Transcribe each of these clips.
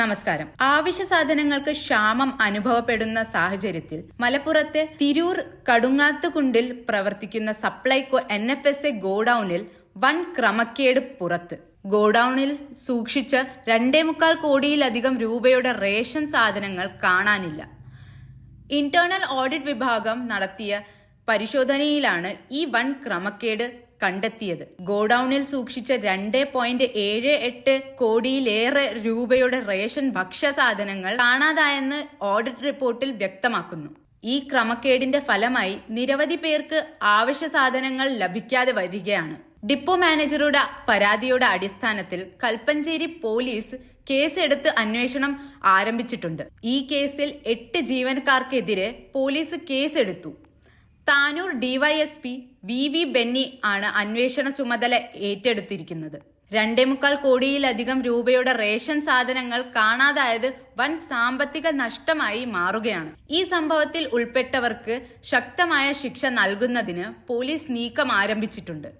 നമസ്കാരം. ആവശ്യ സാധനങ്ങൾക്ക് ക്ഷാമം അനുഭവപ്പെടുന്ന സാഹചര്യത്തിൽ മലപ്പുറത്തെ തിരൂർ കടുങ്ങാത്തുകുണ്ടിൽ പ്രവർത്തിക്കുന്ന Supplyco N F S A ഗോഡൌണിൽ വൻ ക്രമക്കേട് പുറത്ത്. ഗോഡൌണിൽ സൂക്ഷിച്ച രണ്ടേ മുക്കാൽ കോടിയിലധികം രൂപയുടെ റേഷൻ സാധനങ്ങൾ കാണാനില്ല. ഇന്റേണൽ ഓഡിറ്റ് വിഭാഗം നടത്തിയ പരിശോധനയിലാണ് ഈ വൻ ക്രമക്കേട് കണ്ടെത്തിയത്. ഗോഡൌണിൽ സൂക്ഷിച്ച രണ്ട് പോയിന്റ് ഏഴ് എട്ട് കോടിയിലേറെ രൂപയുടെ റേഷൻ ഭക്ഷ്യസാധനങ്ങൾ കാണാതായെന്ന് ഓഡിറ്റ് റിപ്പോർട്ടിൽ വ്യക്തമാക്കുന്നു. ഈ ക്രമക്കേടിന്റെ ഫലമായി നിരവധി പേർക്ക് ആവശ്യ സാധനങ്ങൾ ലഭിക്കാതെ വരികയാണ്. ഡിപ്പോ മാനേജറുടെ പരാതിയുടെ അടിസ്ഥാനത്തിൽ കൽപ്പഞ്ചേരി പോലീസ് കേസെടുത്ത് അന്വേഷണം ആരംഭിച്ചിട്ടുണ്ട്. ഈ കേസിൽ എട്ട് ജീവനക്കാർക്കെതിരെ പോലീസ് കേസെടുത്തു. Tanur DYSP V V Benny ആണ് അന്വേഷണ ചുമതല ഏറ്റെടുത്തിരിക്കുന്നത്. രണ്ടേ മുക്കാൽ കോടിയിലധികം രൂപയുടെ റേഷൻ സാധനങ്ങൾ കാണാതായത് വൻ സാമ്പത്തിക നഷ്ടമായി മാറുകയാണ്. ഈ സംഭവത്തിൽ ഉൾപ്പെട്ടവർക്ക് ശക്തമായ ശിക്ഷ നൽകുന്നതിന് പോലീസ് നീക്കം ആരംഭിച്ചിട്ടുണ്ട്.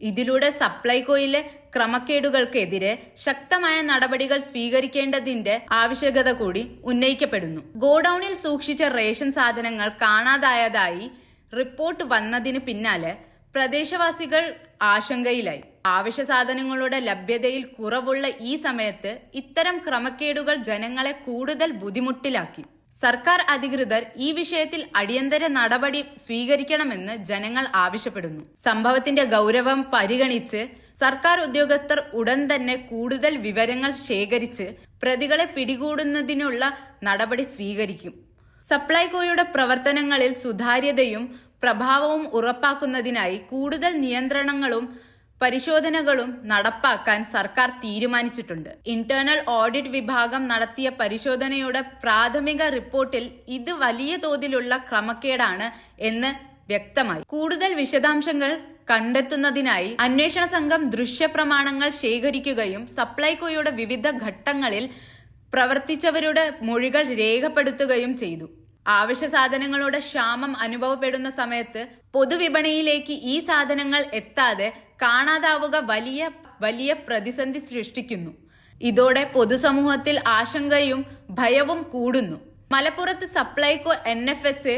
ഇതിലൂടെ സപ്ലൈകോയിലെ ക്രമക്കേടുകൾക്കെതിരെ ശക്തമായ നടപടികൾ സ്വീകരിക്കേണ്ടതിന്റെ ആവശ്യകത കൂടി ഉന്നയിക്കപ്പെടുന്നു. ഗോഡൌണിൽ സൂക്ഷിച്ച റേഷൻ സാധനങ്ങൾ കാണാതായതായി റിപ്പോർട്ട് വന്നതിന് പിന്നാലെ പ്രദേശവാസികൾ ആശങ്കയിലായി. ആവശ്യ സാധനങ്ങളുടെ ലഭ്യതയിൽ കുറവുള്ള ഈ സമയത്ത് ഇത്തരം ക്രമക്കേടുകൾ ജനങ്ങളെ കൂടുതൽ ബുദ്ധിമുട്ടിലാക്കി. സർക്കാർ അധികൃതർ ഈ വിഷയത്തിൽ അടിയന്തര നടപടി സ്വീകരിക്കണമെന്ന് ജനങ്ങൾ ആവശ്യപ്പെടുന്നു. സംഭവത്തിന്റെ ഗൗരവം പരിഗണിച്ച് സർക്കാർ ഉദ്യോഗസ്ഥർ ഉടൻ തന്നെ കൂടുതൽ വിവരങ്ങൾ ശേഖരിച്ച് പ്രതികളെ പിടികൂടുന്നതിനുള്ള നടപടി സ്വീകരിക്കും. സപ്ലൈകോയുടെ പ്രവർത്തനങ്ങളിൽ സുതാര്യതയും പ്രഭാവവും ഉറപ്പാക്കുന്നതിനായി കൂടുതൽ നിയന്ത്രണങ്ങളും പരിശോധനകളും നടപ്പാക്കാൻ സർക്കാർ തീരുമാനിച്ചിട്ടുണ്ട്. ഇന്റേണൽ ഓഡിറ്റ് വിഭാഗം നടത്തിയ പരിശോധനയുടെ പ്രാഥമിക റിപ്പോർട്ടിൽ ഇത് വലിയ തോതിലുള്ള ക്രമക്കേടാണ് എന്ന് വ്യക്തമായി. കൂടുതൽ വിശദാംശങ്ങൾ കണ്ടെത്തുന്നതിനായി അന്വേഷണ സംഘം ദൃശ്യപ്രമാണങ്ങൾ ശേഖരിക്കുകയും സപ്ലൈകോയുടെ വിവിധ ഘട്ടങ്ങളിൽ പ്രവർത്തിച്ചവരുടെ മൊഴികൾ രേഖപ്പെടുത്തുകയും ചെയ്തു. ആവശ്യ സാധനങ്ങളുടെ ക്ഷാമം അനുഭവപ്പെടുന്ന സമയത്ത് പൊതുവിപണിയിലേക്ക് ഈ സാധനങ്ങൾ എത്താതെ കാണാതാവുക വലിയ വലിയ പ്രതിസന്ധി സൃഷ്ടിക്കുന്നു. ഇതോടെ പൊതുസമൂഹത്തിൽ ആശങ്കയും ഭയവും കൂടുന്നു. മലപ്പുറത്ത് സപ്ലൈകോ എൻ എഫ് എസ്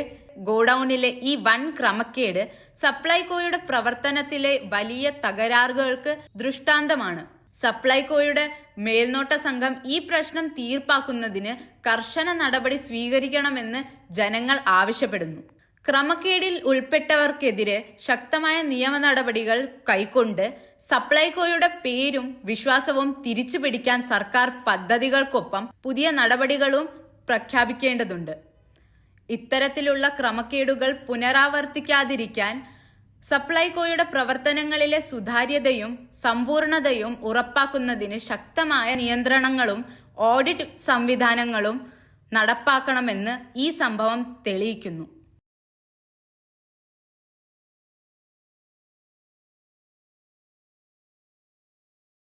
ഗോഡൌണിലെ ഈ വൻ ക്രമക്കേട് സപ്ലൈകോയുടെ പ്രവർത്തനത്തിലെ വലിയ തകരാറുകൾക്ക് ദൃഷ്ടാന്തമാണ്. സപ്ലൈകോയുടെ മേൽനോട്ട സംഘം ഈ പ്രശ്നം തീർപ്പാക്കുന്നതിന് കർശന നടപടി സ്വീകരിക്കണമെന്ന് ജനങ്ങൾ ആവശ്യപ്പെടുന്നു. ക്രമക്കേടിൽ ഉൾപ്പെട്ടവർക്കെതിരെ ശക്തമായ നിയമ നടപടികൾ കൈക്കൊണ്ട് സപ്ലൈകോയുടെ പേരും വിശ്വാസവും തിരിച്ചുപിടിക്കാൻ സർക്കാർ പദ്ധതികൾക്കൊപ്പം പുതിയ നടപടികളും പ്രഖ്യാപിക്കേണ്ടതുണ്ട്. ഇത്തരത്തിലുള്ള ക്രമക്കേടുകൾ പുനരാവർത്തിക്കാതിരിക്കാൻ സപ്ലൈകോയുടെ പ്രവർത്തനങ്ങളിലെ സുതാര്യതയും സമ്പൂർണതയും ഉറപ്പാക്കുന്നതിന് ശക്തമായ നിയന്ത്രണങ്ങളും ഓഡിറ്റ് സംവിധാനങ്ങളും നടപ്പാക്കണമെന്ന് ഈ സംഭവം തെളിയിക്കുന്നു.